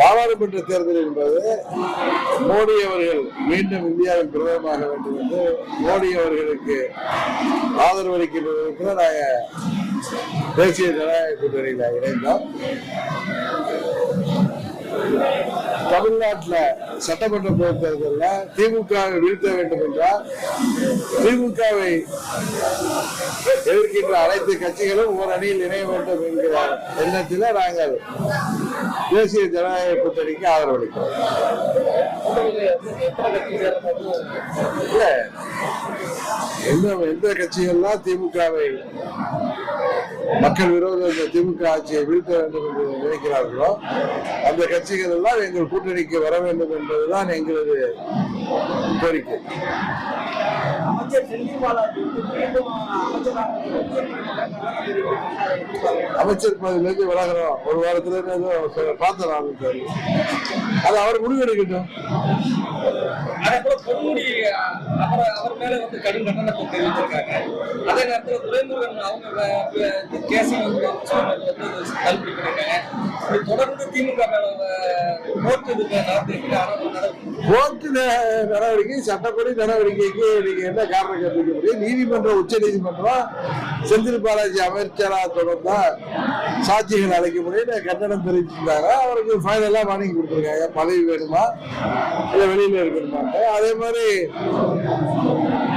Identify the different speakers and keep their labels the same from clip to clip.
Speaker 1: பாராளுமன்ற தேர்தல் என்பது மோடி அவர்கள் மீண்டும் இந்தியாவின் பிரதமராக வேண்டும் என்று மோடி அவர்களுக்கு ஆதரவு அளிக்கின்றதற்கு நாங்கள் தேசிய ஜனநாயக கூட்டணியில் இணைந்தோம். தமிழ்நாட்டில் சட்டமன்ற பொதுத் தேர்தலில் திமுகவை வீழ்த்த வேண்டும் என்றால் திமுகவை எதிர்க்கின்ற அனைத்து கட்சிகளும் ஒரு அணியில் இணைய வேண்டும் என்கிற எண்ணத்தில் நாங்கள் தேசிய ஜனநாயக கூட்டணிக்கு ஆதரவளிக்கிறோம் இல்ல எந்த எந்த கட்சிகள்லாம் திமுகவை மக்கள் விரோத திமுக ஆட்சியை வீழ்த்த வேண்டும் என்று நினைக்கிறார்களோ அந்த கட்சிகள் எல்லாம் எங்கள் கூட்டணிக்கு வர வேண்டும் என்பதுதான் எங்களது கோரிக்கை.
Speaker 2: அமைச்சர்
Speaker 1: பதவியிலிருந்து விலகிறோம் ஒரு வாரத்துல பார்த்தேன் நான். அது அவர் முடிவெடுக்கட்டும்.
Speaker 3: அதே போல பொன்முடி அவர் அவர் மேல வந்து கடும் கண்டனத்தை தெரிவிச்சிருக்காங்க அதே நேரத்துல துரைமுருகன் அவங்க கேஸையும் வந்து உச்சநீதிமன்றம் தொடர்ந்து திமுக கோர்ட்டு நடவடிக்கை
Speaker 1: சட்டப்படி நடவடிக்கைக்கு நீங்க என்ன காரணம் கற்பிக்க முடியும் நீதிமன்றம் உச்ச நீதிமன்றம் செந்தில் பாலாஜி அமைச்சரா தொடர்ந்தா சாட்சிகள் அழைக்க முடியும் கண்டனம் தெரிவிச்சிருந்தாங்க. அவருக்கு ஃபைனலாக வாங்கி கொடுத்துருக்காங்க. பதவி வேணுமா? இல்ல வெளியில இருக்கணுமா? அதே மாதிரி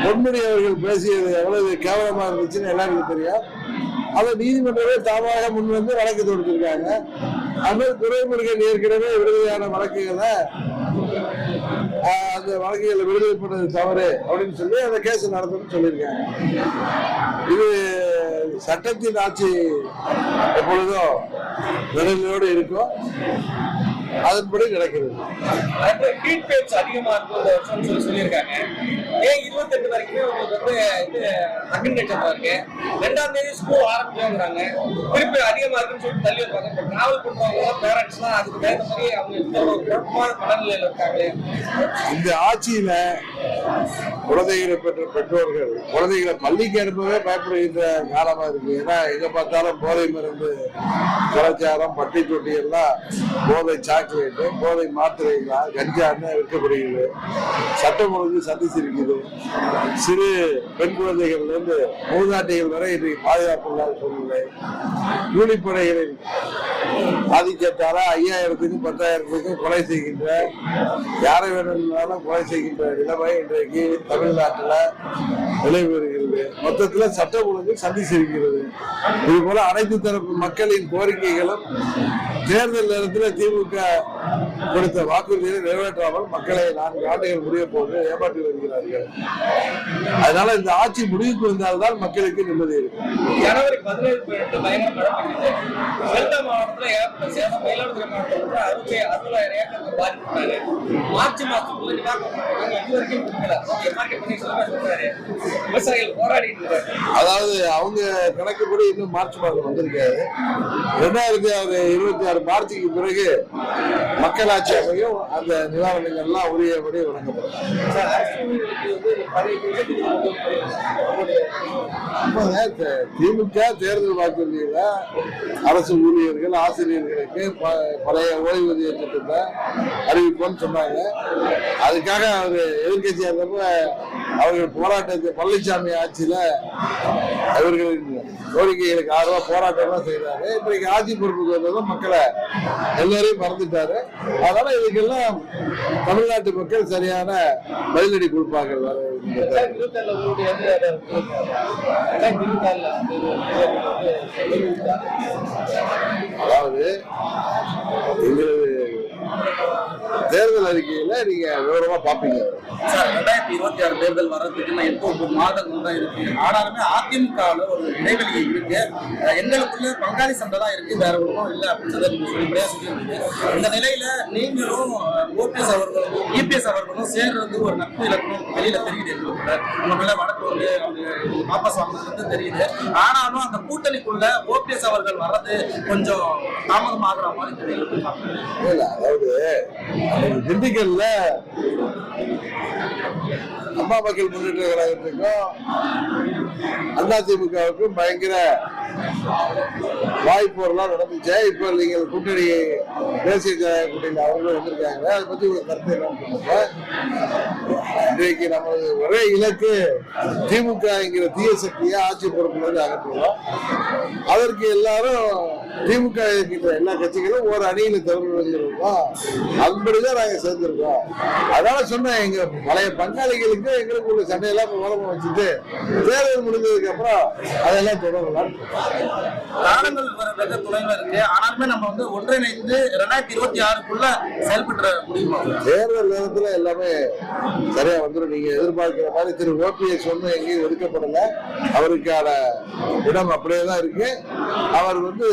Speaker 1: பொன்முடி அவர்கள் பேசியது எவ்வளவு கேவலமா இருந்துச்சுன்னு எல்லாருக்கும் தெரியும். அதை நீதிமன்றமே தாமாக முன் வந்து வழக்கு தொடுத்திருக்காங்க. அதுமாதிரி துரைமுருகன் ஏற்கனவே விடுதலையான வழக்குகளை அந்த வழக்குகளை விடுதலை பண்ணது தவறு அப்படின்னு சொல்லி அந்த கேஸ் நடத்தணும்னு சொல்லியிருக்காங்க. இது சட்டத்தின் ஆட்சி எப்பொழுதும் நிலைமையோடு இருக்கும். அதன்படி நடக்கிறது.
Speaker 3: ஹீட் பேட்ச் அதிகமா இருக்கும் இந்த வருஷம் சொல்லி சொல்லியிருக்காங்க. ஏன் இருபத்தெட்டு வரைக்குமே உங்களுக்கு வந்து இது அக்ரிகல்ச்சர் இருக்கு. ரெண்டாம் தேதி ஸ்கூல் ஆரம்பிச்சாங்கிறாங்க திருப்பி அதிகமா இருக்குன்னு சொல்லிட்டு தள்ளி வைப்பாங்க. இப்போ டிராவல் பண்றவங்க பேரண்ட்ஸ்லாம் அதுக்கு தகுந்த மாதிரி அவங்க குழப்பமான மனநிலையில இருக்காங்களே
Speaker 1: இந்த ஆட்சியில குழந்தைகளை பெற்ற பெற்றோர்கள் குழந்தைகளை பள்ளிக்கு அனுப்பவே பயப்படுகின்ற காலமா இருக்கு. ஏன்னா எங்க பார்த்தாலும் போதை மருந்து கலாச்சாரம் பட்டி தொட்டி எல்லாம் போதை சாக்லேட்டு போதை மாத்திரைகளா கஞ்சான்னு விற்கப்படுகிறது சட்டம் ஒழுங்கு சந்திச்சிருக்குது சிறு பெண் குழந்தைகள்ல இருந்து மூதாட்டிகள் வரை இன்றைக்கு பாதுகாப்பு இல்லாத சூழ்நிலை. கூலிப்படைகளின் ஆதிக்கத்தால ஐயாயிரத்துக்கும் பத்தாயிரத்துக்கும் கொலை செய்கின்ற யாரை வேணும்னாலும் கொலை செய்கின்ற நிலைமை இன்றைக்கு தமிழ்நாட்டில் நிலவி வருகிறது மொத்தத்தில் சட்ட ஒழுங்கு சந்திச்சிருக்கிறது இது போல அனைத்து தரப்பு மக்களின் கோரிக்கைகளும் தேர்தல் நேரத்தில் திமுக கொடுத்த வாக்குறுதியை நிறைவேற்றாமல் மக்களை நான்கு ஆண்டுகள் முடிய போது ஏமாற்றி வருகிறார்கள். அதனால இந்த ஆட்சி முடிவுக்கு வந்தால்தான் மக்களுக்கு நிம்மதி இருக்கும்.
Speaker 3: ஜனவரி பதினேழு மார்ச் விவசாயிகள் போராடிட்டு
Speaker 1: அதாவது அவங்க கணக்குப்படி இன்னும் மார்ச் மாதம் வந்திருக்காது ரெண்டாயிரத்தி இருபத்தி ஆறு மார்ச்சுக்கு பிறகு மக்களாட்சி அமையும். அந்த நிவாரணங்கள்லாம் உரியபடி வழங்கப்படும்.
Speaker 2: சார்
Speaker 1: திமுக தேர்தல் வாக்குறுதியில அரசு ஊழியர்கள் ஆசிரியர்களுக்கு ப- பழைய ஓய்வூதிய திட்டத்தை அறிவிப்போம்னு சொன்னாங்க. அதுக்காக அவர் எதிர்கட்சியாக இருந்தப்ப அவர்கள் போராட்டத்தை பழனிசாமி ஆட்சியில அவர்களின் கோரிக்கைகளுக்கு ஆதரவா போராட்டம்லாம் செய்தாரு இன்றைக்கு ஆட்சி பொறுப்புக்கு வந்ததும் மக்களை எல்லாரையும் மறந்துட்டாரு. அதனால இதுக்கெல்லாம் தமிழ்நாட்டு மக்கள் சரியான பதிலடி கொடுப்பார்கள். வர இந்த தேர்தலில்.
Speaker 2: இருபத்தி ஏழுல உங்களுடைய வந்து ரெண்டாயிரத்தி இருபத்தி ஆறுல
Speaker 1: அதாவது எங்களது தேர்தல் அறிக்கையில நீங்க விவரமா பாப்பீங்க
Speaker 4: சார் ரெண்டாயிரத்தி இருபத்தி ஆறு தேர்தல் வர்றதுக்கு இன்னும் எட்டு மாதங்கள் தான் இருக்கு. ஆனாலுமே அதிமுகவில் ஒரு இடைவெளி இருக்கு. எங்களுக்குள்ள பங்காளி சண்டை தான் இருக்கு. வேற ஒன்றும் இல்லை அப்படின்றத நீங்க வெளிப்படையா சொல்லியிருந்தீங்க. இந்த நிலையில நீங்களும் ஓபிஎஸ் அவர்களும் இபிஎஸ் அவர்களும் சேர்றது ஒரு நட்பு இலக்கணம் வெளியில தெரியுது எங்களுக்கு உங்க வந்து வாபஸ் வாங்கினது தெரியுது. ஆனாலும் அந்த கூட்டணிக்குள்ள ஓபிஎஸ் அவர்கள் வர்றது கொஞ்சம் தாமதம் ஆகுற மாதிரி தெரியுது.
Speaker 1: அதாவது திண்டுக்கல்ல அம்மா மக்கள் முன்னேற்ற கழகத்துக்கும் அதிமுகவுக்கும் பயங்கர வாய்ப்போரெல்லாம் நடந்துச்சு. இப்ப நீங்கள் கூட்டணி தேசிய ஜனநாயக கூட்டணியில் அவங்களும் வந்திருக்காங்க. அதை பத்தி உங்களுக்கு கருத்து என்னன்னு இன்றைக்கு நமது ஒரே இலக்கு திமுக என்கிற தீய சக்தியை ஆட்சி பொறுப்பிலிருந்து அகற்றுவோம். அதற்கு எல்லாரும் திமுக இருக்கின்ற எல்லா கட்சிகளும் ஒரு அணியில திறந்துருக்கோம் அதன்படிதான் நாங்க சேர்ந்திருக்கோம். அதனால சொன்னேன் எங்க பழைய பங்காளிகளுக்கு எங்களுக்கு உள்ள சண்டையெல்லாம் ஓரமா வச்சுட்டு தேர்தல் முடிஞ்சதுக்கு அப்புறம் அதெல்லாம் தொடரலாம்.
Speaker 4: காலங்கள் வெக தொலைவில் இருக்கு. ஆனாலுமே நம்ம வந்து ஒன்றிணைந்து ரெண்டாயிரத்தி இருபத்தி ஆறுக்குள்ள செயல்பட்டு முடியுமா?
Speaker 1: தேர்தல் நேரத்துல எல்லாமே சரியா வந்துடும் நீங்க எதிர்பார்க்கிற மாதிரி திரு ஓபிஎஸ் ஒன்றும் எங்கேயும் ஒதுக்கப்படல. அவருக்கான இடம் அப்படியே தான் இருக்கு. அவர் வந்து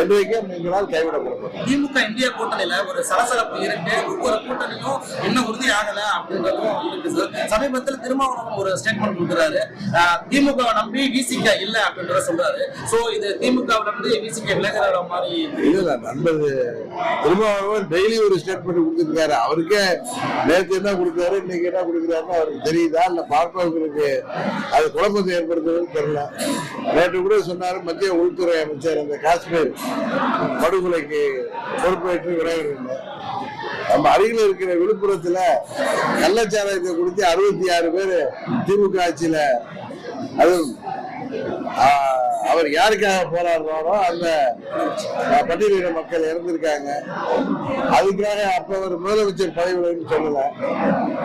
Speaker 1: என்றைக்கும் எங்களால் கைவிடப்பட மாட்டார்
Speaker 4: திமுக இந்திய கூட்டணியில ஒரு சலசலப்பு இருக்கு. ஒவ்வொரு கூட்டணியும் இன்னும் உறுதி ஆகல அப்படின்றதும் இருக்கு சார் சமீபத்தில் திருமாவளவன் ஒரு ஸ்டேட்மெண்ட் கொடுக்குறாரு. திமுக நம்பி விசிக இல்ல அப்படின்றத சொல்றாரு. சோ இது திமுக இருந்து விசிக விலகிற மாதிரி
Speaker 1: இல்ல நண்பர். திருமாவளவன் டெய்லி ஒரு ஸ்டேட்மெண்ட் கொடுத்துருக்காரு. அவருக்கே நேற்று என்ன கொடுத்தாரு இன்னைக்கு என்ன கொடுக்குறாருன்னு அவருக்கு தெரியுதா? இல்ல பார்ப்பவர்களுக்கு அது குழப்பத்தை ஏற்படுத்துறதுன்னு தெரியல. நேற்று கூட சொன்னாரு மத்திய உள்துறை அமைச்சர் அந்த காஷ்மீர் படுகொலைக்கு பொறுப்பேற்று விடைபெறுங்க நம்ம அருகில் இருக்கிற விழுப்புரத்துல கள்ளச்சாராயத்தை கொடுத்து அறுபத்தி ஆறு பேர் திமுக ஆட்சியில. அது அவர் யாருக்காக போராடுறாரோ அந்த ஆஹ், பட்டியலின மக்கள் இறந்திருக்காங்க. அதுக்காக அப்ப அவர் முதலமைச்சர் பதவியிலன்னு சொல்லல.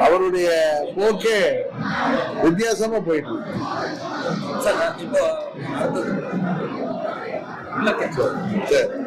Speaker 1: அவருடைய போக்கே வித்தியாசமா போயிட்டு
Speaker 4: சார் இப்போ அடுத்தது
Speaker 1: சரி